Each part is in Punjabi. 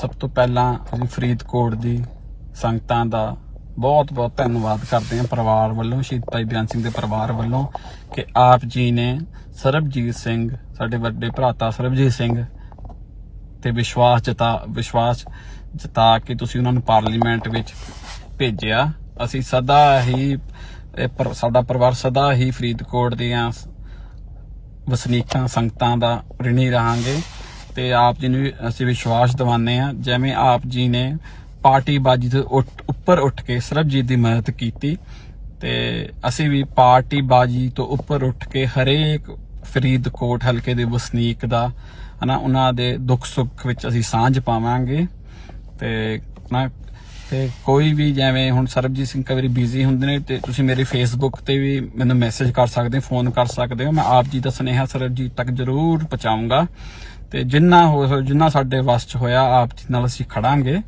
ਸਭ ਤੋਂ ਪਹਿਲਾਂ ਅਸੀਂ ਫਰੀਦਕੋਟ ਦੀ ਸੰਗਤਾਂ ਦਾ ਬਹੁਤ ਬਹੁਤ ਧੰਨਵਾਦ ਕਰਦੇ ਹਾਂ ਪਰਿਵਾਰ ਵੱਲੋਂ, ਸ਼ਹੀਦ ਭਾਈ ਬਿਆਨ ਸਿੰਘ ਦੇ ਪਰਿਵਾਰ ਵੱਲੋਂ ਕਿ ਆਪ ਜੀ ਨੇ ਸਰਬਜੀਤ ਸਿੰਘ, ਸਾਡੇ ਵੱਡੇ ਭਰਾਤਾ ਸਰਬਜੀਤ ਸਿੰਘ ਤੇ ਵਿਸ਼ਵਾਸ ਜਤਾ ਵਿਸ਼ਵਾਸ ਜਤਾ ਕੇ ਤੁਸੀਂ ਉਹਨਾਂ ਨੂੰ ਪਾਰਲੀਮੈਂਟ ਵਿੱਚ ਭੇਜਿਆ। ਅਸੀਂ ਸਦਾ ਹੀ ਸਾਡਾ ਪਰਿਵਾਰ ਸਦਾ ਹੀ ਫਰੀਦਕੋਟ ਦੀਆਂ ਵਸਨੀਕਾਂ, ਸੰਗਤਾਂ ਦਾ ਰਿਣੀ ਰਹਾਂਗੇ। ਤੇ ਆਪ ਜੀ ਨੂੰ ਵੀ ਅਸੀਂ ਵਿਸ਼ਵਾਸ ਦਿਵਾਉਂਦੇ ਆ ਜਿਵੇਂ ਆਪ ਜੀ ਨੇ ਪਾਰਟੀ ਬਾਜੀ ਤੋਂ ਉੱਠ- ਉੱਪਰ ਉੱਠ ਕੇ ਸਰਬਜੀਤ ਦੀ ਮਦਦ ਕੀਤੀ ਤੇ ਅਸੀਂ ਵੀ ਪਾਰਟੀ ਬਾਜੀ ਤੋਂ ਉੱਪਰ ਉੱਠ ਕੇ ਹਰੇਕ ਫਰੀਦਕੋਟ ਹਲਕੇ ਦੇ ਵਸਨੀਕ ਦਾ, ਹਨਾ, ਉਹਨਾਂ ਦੇ ਦੁੱਖ ਸੁੱਖ ਵਿੱਚ ਅਸੀਂ ਸਾਂਝ ਪਾਵਾਂਗੇ ਤੇ ਨਾ ਤੇ ਕੋਈ ਵੀ ਜਿਵੇਂ ਹੁਣ ਸਰਬਜੀਤ ਸਿੰਘ ਕਈ ਵਾਰੀ ਬਿਜ਼ੀ ਹੁੰਦੇ ਨੇ ਤੇ ਤੁਸੀਂ ਮੇਰੇ ਫੇਸਬੁੱਕ ਤੇ ਵੀ ਮੈਨੂੰ ਮੈਸੇਜ ਕਰ ਸਕਦੇ ਹੋ ਫੋਨ ਕਰ ਸਕਦੇ ਹੋ। ਮੈਂ ਆਪ ਜੀ ਦਾ ਸੁਨੇਹਾ ਸਰਬਜੀਤ ਤੱਕ ਜ਼ਰੂਰ ਪਹੁੰਚਾਉਂਗਾ। ਤੇ ਜਿੰਨਾ ਹੋ ਜਿੰਨਾ ਸਾਡੇ ਵੱਸ ਚ ਹੋਇਆ, ਆਪ ਜੀ ਨਾਲ ਅਸੀਂ ਖੜਾਂਗੇ।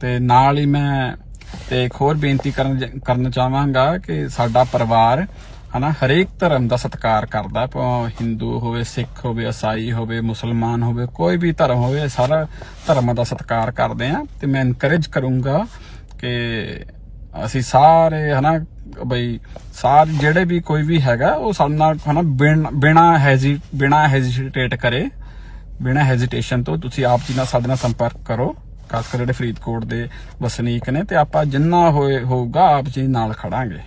ਤੇ ਨਾਲ ਹੀ ਮੈਂ ਤੇ ਇੱਕ ਹੋਰ ਬੇਨਤੀ ਕਰਨ ਕਰਨ ਚਾਹਾਂਗਾ ਕਿ ਸਾਡਾ ਪਰਿਵਾਰ ਹਨਾ, ਹਰੇਕ ਧਰਮ ਦਾ ਸਤਿਕਾਰ ਕਰਦਾ, ਭਾਵੇਂ ਹਿੰਦੂ ਹੋਵੇ, ਸਿੱਖ ਹੋਵੇ, ਈਸਾਈ ਹੋਵੇ, ਮੁਸਲਮਾਨ ਹੋਵੇ, ਕੋਈ ਵੀ ਧਰਮ ਹੋਵੇ, ਸਾਰਾ ਧਰਮਾਂ ਦਾ ਸਤਿਕਾਰ ਕਰਦੇ ਆ ਤੇ ਮੈਂ ਇਨਕਰੇਜ ਕਰੂੰਗਾ ਕਿ ਅਸੀਂ ਸਾਰੇ ਹਨਾ, ਬਈ ਸਾਰੇ ਜਿਹੜੇ ਵੀ ਕੋਈ ਵੀ ਹੈਗਾ, ਉਹ ਸਾਡੇ ਨਾਲ ਹਨਾ, ਬਿਨ- ਬਿਨਾਂ ਹੈਜ਼ੀ ਬਿਨਾਂ ਹੈਜ਼ਿਟੇਟ ਕਰੇ, ਬਿਨਾਂ ਹੈਜ਼ਿਟੇਸ਼ਨ ਤੋਂ ਤੁਸੀਂ ਆਪ ਜੀ ਨਾਲ ਸਾਡੇ ਨਾਲ ਸੰਪਰਕ ਕਰੋ, ਖਾਸ ਕਰ ਜਿਹੜੇ ਫਰੀਦਕੋਟ ਦੇ ਵਸਨੀਕ ਨੇ ਤੇ ਆਪਾਂ ਜਿੰਨਾ ਹੋਏ, ਹੋਊਗਾ, ਆਪ ਜੀ ਨਾਲ ਖੜਾਂਗੇ,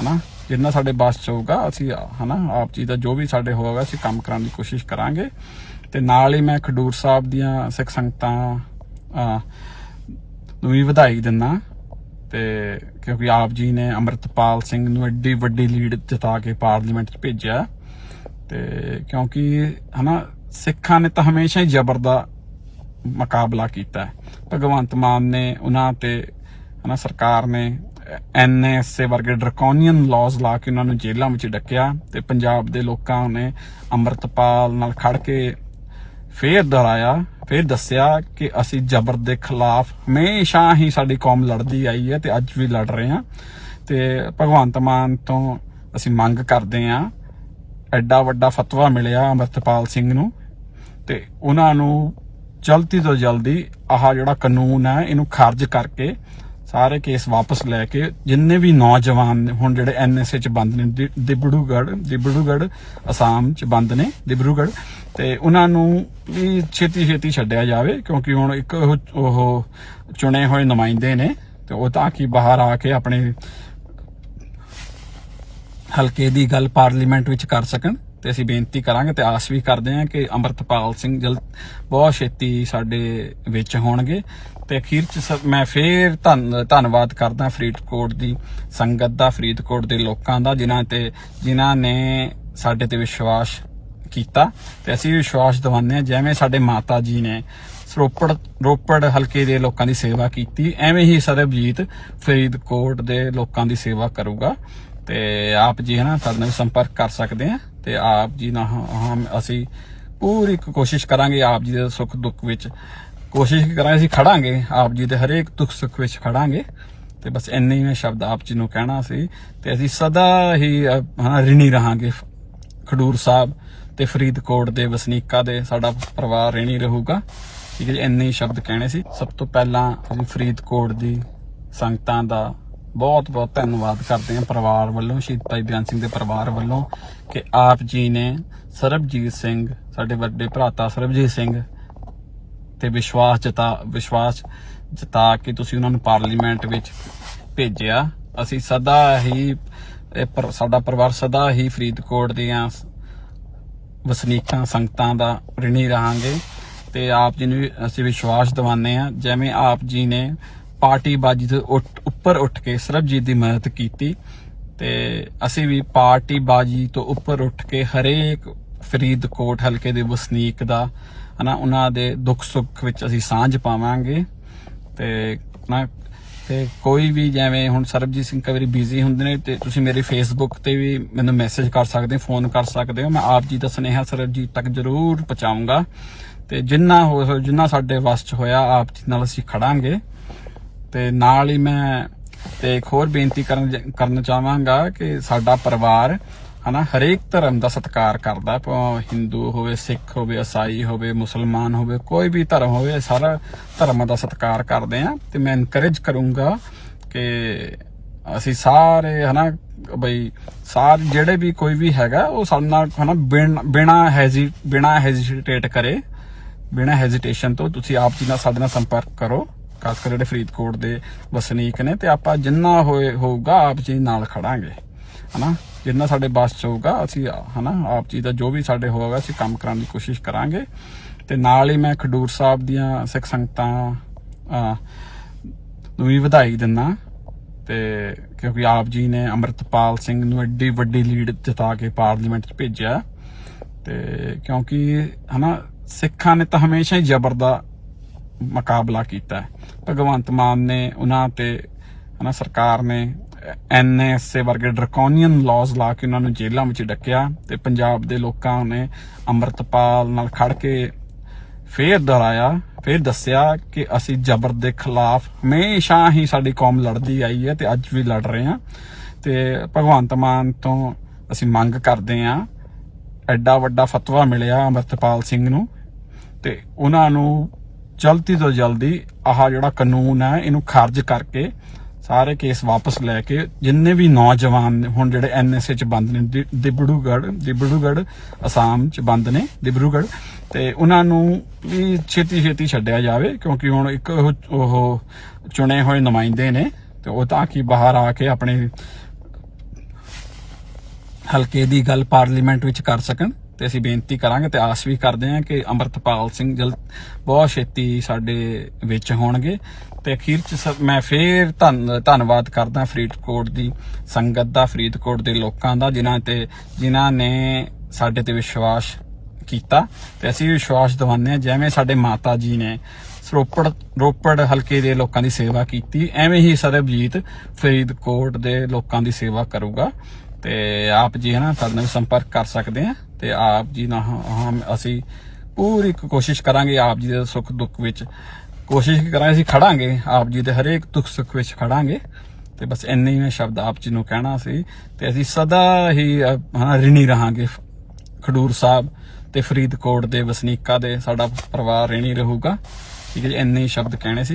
ਹਨਾ। ਜਿੰਨਾ ਸਾਡੇ ਬਾਸ ਚ ਹੋਊਗਾ, ਅਸੀਂ, ਹਨਾ, ਆਪ ਜੀ ਦਾ ਜੋ ਵੀ ਸਾਡੇ ਹੋਊਗਾ, ਅਸੀਂ ਕੰਮ ਕਰਾਉਣ ਦੀ ਕੋਸ਼ਿਸ਼ ਕਰਾਂਗੇ। ਤੇ ਨਾਲ ਹੀ ਮੈਂ ਖਡੂਰ ਸਾਹਿਬ ਦੀਆਂ ਸਿੱਖ ਸੰਗਤਾਂ ਨੂੰ ਵੀ ਵਧਾਈ ਦਿੰਦਾ ਤੇ ਕਿਉਂਕਿ ਆਪ ਜੀ ਨੇ ਅੰਮ੍ਰਿਤਪਾਲ ਸਿੰਘ ਨੂੰ ਐਡੀ ਵੱਡੀ ਲੀਡ ਜਿਤਾ ਕੇ ਪਾਰਲੀਮੈਂਟ 'ਚ ਭੇਜਿਆ। ਤੇ ਕਿਉਂਕਿ, ਹਨਾ, ਸਿੱਖਾਂ ਨੇ ਤਾਂ ਹਮੇਸ਼ਾ ਹੀ ਜ਼ਬਰ ਦਾ ਮੁਕਾਬਲਾ ਕੀਤਾ। ਭਗਵੰਤ ਮਾਨ ਨੇ ਉਹਨਾਂ ਤੇ, ਹਨਾ, ਸਰਕਾਰ ਨੇ ਐਨਐਸਏ ਵਰਗੇ ਡਰਕੋਨੀਅਨ ਲਾਜ਼ ਲਾ ਕੇ ਉਹਨਾਂ ਨੂੰ ਜੇਲ੍ਹਾਂ ਵਿੱਚ ਡੱਕਿਆ ਤੇ ਪੰਜਾਬ ਦੇ ਲੋਕਾਂ ਨੇ ਅੰਮ੍ਰਿਤਪਾਲ ਨਾਲ ਖੜ ਕੇ ਫੇਰ ਦੁਹਰਾਇਆ, ਫੇਰ ਦੱਸਿਆ ਕਿ ਅਸੀਂ ਜ਼ਬਰ ਦੇ ਖਿਲਾਫ ਹਮੇਸ਼ਾ ਹੀ ਸਾਡੀ ਕੌਮ ਲੜਦੀ ਆਈ ਹੈ ਤੇ ਅੱਜ ਵੀ ਲੜ ਰਹੇ ਹਾਂ ਤੇ ਭਗਵੰਤ ਮਾਨ ਤੋਂ ਅਸੀਂ ਮੰਗ ਕਰਦੇ ਹਾਂ, ਐਡਾ ਵੱਡਾ ਫਤਵਾ ਮਿਲਿਆ ਅੰਮ੍ਰਿਤਪਾਲ ਸਿੰਘ ਨੂੰ ਤੇ ਉਹਨਾਂ ਨੂੰ ਜਲਦੀ ਤੋਂ ਜਲਦੀ ਆਹ ਜਿਹੜਾ ਕਾਨੂੰਨ ਹੈ, ਇਹਨੂੰ ਖਾਰਜ ਕਰਕੇ ਸਾਰੇ ਕੇਸ ਵਾਪਸ ਲੈ ਕੇ ਜਿੰਨੇ ਵੀ ਨੌਜਵਾਨ ਹੁਣ ਜਿਹੜੇ ਐਨਐਸਏ ਚ ਬੰਦ ਨੇ, ਦਿ- ਦਿਬੜੂਗੜ੍ਹ ਅਸਾਮ ਚ ਬੰਦ ਨੇ, ਦਿਬੜੂਗੜ੍ਹ, ਤੇ ਉਹਨਾਂ ਨੂੰ ਵੀ ਛੇਤੀ ਛੇਤੀ ਛੱਡਿਆ ਜਾਵੇ ਕਿਉਂਕਿ ਹੁਣ ਇੱਕ ਉਹ ਚੁਣੇ ਹੋਏ ਨੁਮਾਇੰਦੇ ਨੇ ਤੇ ਉਹ ਤਾਂ ਕਿ ਬਾਹਰ ਆ ਕੇ ਆਪਣੇ ਹਲਕੇ ਦੀ ਗੱਲ ਪਾਰਲੀਮੈਂਟ ਵਿੱਚ ਕਰ ਸਕਣ ਤੇ ਅਸੀਂ ਬੇਨਤੀ ਕਰਾਂਗੇ ਤੇ ਆਸ ਵੀ ਕਰਦੇ ਹਾਂ ਕਿ ਅੰਮ੍ਰਿਤਪਾਲ ਸਿੰਘ ਜਲ ਬਹੁਤ ਛੇਤੀ ਸਾਡੇ ਵਿੱਚ ਹੋਣਗੇ। ਤੇ ਅਖੀਰ ਚ ਸਭ- ਮੈਂ ਫੇਰ ਧੰਨ, ਧੰਨਵਾਦ ਕਰਦਾ ਫਰੀਦਕੋਟ ਦੀ ਸੰਗਤ ਦਾ, ਫਰੀਦਕੋਟ ਦੇ ਲੋਕਾਂ ਦਾ, ਜਿਨ੍ਹਾਂ ਤੇ, ਜਿਨ੍ਹਾਂ ਨੇ ਸਾਡੇ ਤੇ ਵਿਸ਼ਵਾਸ ਕੀਤਾ। ਤੇ ਅਸੀਂ ਵਿਸ਼ਵਾਸ ਦਿਵਾਉਂਦੇ ਹਾਂ, ਜਿਵੇਂ ਸਾਡੇ ਮਾਤਾ ਜੀ ਨੇ ਰੋਪੜ ਰੋਪੜ ਹਲਕੇ ਦੇ ਲੋਕਾਂ ਦੀ ਸੇਵਾ ਕੀਤੀ, ਐਵੇਂ ਹੀ ਸਰਬਜੀਤ ਫਰੀਦਕੋਟ ਦੇ ਲੋਕਾਂ ਦੀ ਸੇਵਾ ਕਰੂਗਾ। ਤੇ ਆਪ ਜੀ ਹੈ ਨਾ ਸਾਡੇ ਨਾਲ ਸੰਪਰਕ ਕਰ ਸਕਦੇ ਆ ਤੇ ਆਪ ਜੀ ਨਾਲ ਅਸੀਂ ਪੂਰੀ ਕੋਸ਼ਿਸ਼ ਕਰਾਂਗੇ ਆਪ ਜੀ ਦੇ ਸੁੱਖ ਦੁੱਖ ਵਿੱਚ ਕੋਸ਼ਿਸ਼ ਕਰਾਂਗੇ ਅਸੀਂ ਖੜਾਂਗੇ ਆਪ ਜੀ ਦੇ ਹਰੇਕ ਦੁੱਖ ਸੁੱਖ ਵਿੱਚ ਖੜਾਂਗੇ। ਤੇ ਬਸ ਇੰਨੇ ਹੀ ਮੈਂ ਸ਼ਬਦ ਆਪ ਜੀ ਨੂੰ ਕਹਿਣਾ ਸੀ ਤੇ ਅਸੀਂ ਸਦਾ ਹੀ ਅ, ਹਨਾ ਰਿਣੀ ਰਹਾਂਗੇ। ਖਡੂਰ ਸਾਹਿਬ ਤੇ ਫਰੀਦਕੋਟ ਦੇ ਵਸਨੀਕਾਂ ਦੇ ਸਾਡਾ ਪਰਿਵਾਰ ਰਹਿਣੀ ਰਹੂਗਾ। ਠੀਕ ਹੈ ਜੀ ਇੰਨੇ ਹੀ ਸ਼ਬਦ ਕਹਿਣੇ ਸੀ। ਸਭ ਤੋਂ ਪਹਿਲਾਂ ਅਸੀਂ ਫਰੀਦਕੋਟ ਦੀ ਸੰਗਤਾਂ ਦਾ ਬਹੁਤ ਬਹੁਤ ਧੰਨਵਾਦ ਕਰਦੇ ਹਾਂ ਪਰਿਵਾਰ ਵੱਲੋਂ ਸ਼ਹੀਦ ਭਾਈ ਬਿਆਨ ਸਿੰਘ ਦੇ ਪਰਿਵਾਰ ਵੱਲੋਂ ਕਿ ਆਪ ਜੀ ਨੇ ਸਰਬਜੀਤ ਸਿੰਘ ਸਾਡੇ ਵੱਡੇ ਭਰਾਤਾ ਸਰਬਜੀਤ ਸਿੰਘ ਤੇ ਵਿਸ਼ਵਾਸ ਜਤਾ ਵਿਸ਼ਵਾਸ ਜਤਾ ਕੇ ਤੁਸੀਂ ਉਹਨਾਂ ਨੂੰ ਪਾਰਲੀਮੈਂਟ ਵਿੱਚ ਭੇਜਿਆ। ਅਸੀਂ ਸਦਾ ਹੀ ਸਾਡਾ ਪਰਿਵਾਰ ਸਦਾ ਹੀ ਫਰੀਦਕੋਟ ਦੀਆਂ ਵਸਨੀਕਾਂ, ਸੰਗਤਾਂ ਦਾ ਰਿਣੀ ਰਹਾਂਗੇ ਤੇ ਆਪ ਜੀ ਨੂੰ ਵੀ ਅਸੀਂ ਵਿਸ਼ਵਾਸ ਦਿਵਾਉਂਦੇ ਹਾਂ, ਜਿਵੇਂ ਆਪ ਜੀ ਨੇ ਪਾਰਟੀ ਬਾਜੀ ਤੋਂ ਉੱਠ- ਉੱਪਰ ਉੱਠ ਕੇ ਸਰਬਜੀਤ ਦੀ ਮਦਦ ਕੀਤੀ ਤੇ ਅਸੀਂ ਵੀ ਪਾਰਟੀ ਬਾਜੀ ਤੋਂ ਉੱਪਰ ਉੱਠ ਕੇ ਹਰੇਕ ਫਰੀਦਕੋਟ ਹਲਕੇ ਦੇ ਵਸਨੀਕ ਦਾ ਹਨਾ, ਉਹਨਾਂ ਦੇ ਦੁੱਖ ਸੁੱਖ ਵਿੱਚ ਅਸੀਂ ਸਾਂਝ ਪਾਵਾਂਗੇ ਤੇ ਨਾ, ਤੇ ਕੋਈ ਵੀ ਜਿਵੇਂ ਹੁਣ ਸਰਬਜੀਤ ਸਿੰਘ ਕਈ ਵਾਰੀ ਬਿਜ਼ੀ ਹੁੰਦੇ ਨੇ ਤੇ ਤੁਸੀਂ ਮੇਰੇ ਫੇਸਬੁੱਕ ਤੇ ਵੀ ਮੈਨੂੰ ਮੈਸੇਜ ਕਰ ਸਕਦੇ ਹੋ ਫੋਨ ਕਰ ਸਕਦੇ ਹੋ। ਮੈਂ ਆਪ ਜੀ ਦਾ ਸੁਨੇਹਾ ਸਰਬਜੀਤ ਤੱਕ ਜ਼ਰੂਰ ਪਹੁੰਚਾਉਂਗਾ। ਤੇ ਜਿੰਨਾ ਹੋ ਜਿੰਨਾ ਸਾਡੇ ਵੱਸ ਚ ਹੋਇਆ, ਆਪ ਜੀ ਨਾਲ ਅਸੀਂ ਖੜਾਂਗੇ। ਤੇ ਨਾਲ ਹੀ ਮੈਂ ਤੇ ਇੱਕ ਹੋਰ ਬੇਨਤੀ ਕਰਨ ਕਰਨ ਚਾਹਾਂਗਾ ਕਿ ਸਾਡਾ ਪਰਿਵਾਰ ਹਨਾ? ਹਰੇਕ ਧਰਮ ਦਾ ਸਤਿਕਾਰ ਕਰਦਾ ਭਾਵੇਂ ਹਿੰਦੂ ਹੋਵੇ, ਸਿੱਖ ਹੋਵੇ, ਈਸਾਈ ਹੋਵੇ, ਮੁਸਲਮਾਨ ਹੋਵੇ, ਕੋਈ ਵੀ ਧਰਮ ਹੋਵੇ ਸਾਰਾ ਧਰਮਾਂ ਦਾ ਸਤਿਕਾਰ ਕਰਦੇ ਆ ਤੇ ਮੈਂ ਇਨਕਰੇਜ ਕਰੂੰਗਾ ਕਿ ਅਸੀਂ ਸਾਰੇ ਹਨਾ, ਬਈ ਸਾਰ ਜਿਹੜੇ ਵੀ ਕੋਈ ਵੀ ਹੈਗਾ, ਉਹ ਸਾਡੇ ਨਾਲ ਹਨਾ, ਬਿਨ- ਬਿਨਾਂ ਹੈਜ਼ੀ ਬਿਨਾਂ ਹੈਜ਼ਿਟੇਟ ਕਰੇ। ਬਿਨਾਂ ਹੈਜ਼ਿਟੇਸ਼ਨ ਤੋਂ ਤੁਸੀਂ ਆਪ ਜੀ ਨਾਲ ਸਾਡੇ ਨਾਲ ਸੰਪਰਕ ਕਰੋ। ਖਾਸ ਕਰ ਜਿਹੜੇ ਫਰੀਦਕੋਟ ਦੇ ਵਸਨੀਕ ਨੇ, ਤੇ ਆਪਾਂ ਜਿੰਨਾ ਹੋਏ, ਹੋਊਗਾ, ਆਪ ਜੀ ਨਾਲ ਖੜਾਂਗੇ। ਹਨਾ? ਜਿੰਨਾ ਸਾਡੇ ਬਸ ਚ ਹੋਊਗਾ, ਅਸੀਂ, ਹਨਾ, ਆਪ ਜੀ ਦਾ ਜੋ ਵੀ ਸਾਡੇ ਹੋਵੇਗਾ ਅਸੀਂ ਕੰਮ ਕਰਾਉਣ ਦੀ ਕੋਸ਼ਿਸ਼ ਕਰਾਂਗੇ। ਤੇ ਨਾਲ ਹੀ ਮੈਂ ਖਡੂਰ ਸਾਹਿਬ ਦੀਆਂ ਸਿੱਖ ਸੰਗਤਾਂ ਨੂੰ ਵੀ ਵਧਾਈ ਦਿੰਦਾ। ਤੇ ਕਿਉਂਕਿ ਆਪ ਜੀ ਨੇ ਅਮਰਤਪਾਲ ਸਿੰਘ ਨੂੰ ਐਡੀ ਵੱਡੀ ਲੀਡ ਜਿਤਾ ਕੇ ਪਾਰਲੀਮੈਂਟ 'ਚ ਭੇਜਿਆ। ਤੇ ਕਿਉਂਕਿ, ਹਨਾ, ਸਿੱਖਾਂ ਨੇ ਤਾਂ ਹਮੇਸ਼ਾ ਹੀ ਜ਼ਬਰ ਦਾ ਮੁਕਾਬਲਾ ਕੀਤਾ। ਭਗਵੰਤ ਮਾਨ ਨੇ ਉਹਨਾਂ ਤੇ, ਹਨਾ, ਸਰਕਾਰ ਨੇ ਐਨਐਸਏ ਵਰਗੇ ਡਰਕੋਨੀਅਨ ਲਾਜ਼ ਲਾ ਕੇ ਉਹਨਾਂ ਨੂੰ ਜੇਲ੍ਹਾਂ ਵਿੱਚ ਡੱਕਿਆ ਤੇ ਪੰਜਾਬ ਦੇ ਲੋਕਾਂ ਨੇ ਅਮਰਤਪਾਲ ਨਾਲ ਖੜ ਕੇ ਫੇਰ ਦੁਹਰਾਇਆ, ਫੇਰ ਦੱਸਿਆ ਕਿ ਅਸੀਂ ਜ਼ਬਰ ਦੇ ਖਿਲਾਫ ਹਮੇਸ਼ਾ ਹੀ ਸਾਡੀ ਕੌਮ ਲੜਦੀ ਆਈ ਹੈ ਤੇ ਅੱਜ ਵੀ ਲੜ ਰਹੇ ਹਾਂ। ਤੇ ਭਗਵੰਤ ਮਾਨ ਤੋਂ ਅਸੀਂ ਮੰਗ ਕਰਦੇ ਹਾਂ, ਐਡਾ ਵੱਡਾ ਫਤਵਾ ਮਿਲਿਆ ਅੰਮ੍ਰਿਤਪਾਲ ਸਿੰਘ ਨੂੰ ਤੇ ਉਹਨਾਂ ਨੂੰ ਜਲਦੀ ਤੋਂ ਜਲਦੀ ਆਹ ਜਿਹੜਾ ਕਾਨੂੰਨ ਹੈ, ਇਹਨੂੰ ਖਾਰਜ ਕਰਕੇ ਸਾਰੇ ਕੇਸ ਵਾਪਸ ਲੈ ਕੇ ਜਿੰਨੇ ਵੀ ਨੌਜਵਾਨ ਨੇ, ਹੁਣ ਜਿਹੜੇ ਐਨਐਸਏ ਚ ਬੰਦ ਨੇ ਦਿ- ਦਿਬੜੂਗੜ੍ਹ ਅਸਾਮ ਚ ਬੰਦ ਨੇ ਦਿਬੜੂਗੜ੍ਹ ਤੇ ਉਹਨਾਂ ਨੂੰ ਵੀ ਛੇਤੀ ਛੇਤੀ ਛੱਡਿਆ ਜਾਵੇ ਕਿਉਂਕਿ ਹੁਣ ਇੱਕ ਉਹ ਉਹ ਚੁਣੇ ਹੋਏ ਨੁਮਾਇੰਦੇ ਨੇ ਤੇ ਉਹ ਤਾਂ ਕਿ ਬਾਹਰ ਆ ਕੇ ਆਪਣੇ ਹਲਕੇ ਦੀ ਗੱਲ ਪਾਰਲੀਮੈਂਟ ਵਿੱਚ ਕਰ ਸਕਣ। ਤੇ ਅਸੀਂ ਬੇਨਤੀ ਕਰਾਂਗੇ ਤੇ ਆਸ ਵੀ ਕਰਦੇ ਹਾਂ ਕਿ ਅਮਰਤਪਾਲ ਸਿੰਘ ਜਲਦ ਬਹੁਤ ਛੇਤੀ ਸਾਡੇ ਵਿੱਚ ਹੋਣਗੇ। ਤੇ ਅਖੀਰ ਚ ਸ- ਮੈਂ ਫੇਰ ਧੰਨ, ਧੰਨਵਾਦ ਕਰਦਾ ਫਰੀਦਕੋਟ ਦੀ ਸੰਗਤ ਦਾ, ਫਰੀਦਕੋਟ ਦੇ ਲੋਕਾਂ ਦਾ, ਜਿਨ੍ਹਾਂ ਤੇ, ਜਿਨ੍ਹਾਂ ਨੇ ਸਾਡੇ ਤੇ ਵਿਸ਼ਵਾਸ ਕੀਤਾ। ਤੇ ਅਸੀਂ ਵਿਸ਼ਵਾਸ ਦਿਵਾਉਂਦੇ ਹਾਂ, ਜਿਵੇਂ ਸਾਡੇ ਮਾਤਾ ਜੀ ਨੇ ਰੋਪੜ ਰੋਪੜ ਹਲਕੇ ਦੇ ਲੋਕਾਂ ਦੀ ਸੇਵਾ ਕੀਤੀ, ਐਵੇਂ ਹੀ ਸਰਬਜੀਤ ਫਰੀਦਕੋਟ ਦੇ ਲੋਕਾਂ ਦੀ ਸੇਵਾ ਕਰੂਗਾ। ਤੇ ਆਪ ਜੀ ਹੈ ਨਾ ਸਾਡੇ ਨਾਲ ਸੰਪਰਕ ਕਰ ਸਕਦੇ ਆ ਤੇ ਆਪ ਜੀ ਨਾਲ ਹਮ ਅਸੀਂ ਪੂਰੀ ਕੋਸ਼ਿਸ਼ ਕਰਾਂਗੇ ਆਪ ਜੀ ਦੇ ਸੁੱਖ ਦੁੱਖ ਵਿੱਚ। ਕੋਸ਼ਿਸ਼ ਕਰਾਂਗੇ ਅਸੀਂ ਖੜਾਂਗੇ ਆਪ ਜੀ ਦੇ ਹਰੇਕ ਦੁੱਖ ਸੁੱਖ ਵਿੱਚ ਖੜਾਂਗੇ। ਤੇ ਬਸ ਇੰਨੇ ਹੀ ਮੈਂ ਸ਼ਬਦ ਆਪ ਜੀ ਨੂੰ ਕਹਿਣਾ ਸੀ। ਤੇ ਅਸੀਂ ਸਦਾ ਹੀ ਅਹ, ਹਨਾ ਰਿਣੀ ਰਹਾਂਗੇ। ਖਡੂਰ ਸਾਹਿਬ ਤੇ ਫਰੀਦਕੋਟ ਦੇ ਵਸਨੀਕਾਂ ਦੇ ਸਾਡਾ ਪਰਿਵਾਰ ਰਿਣੀ ਰਹੂਗਾ। ਠੀਕ ਹੈ ਜੀ ਇੰਨੇ ਹੀ ਸ਼ਬਦ ਕਹਿਣੇ ਸੀ।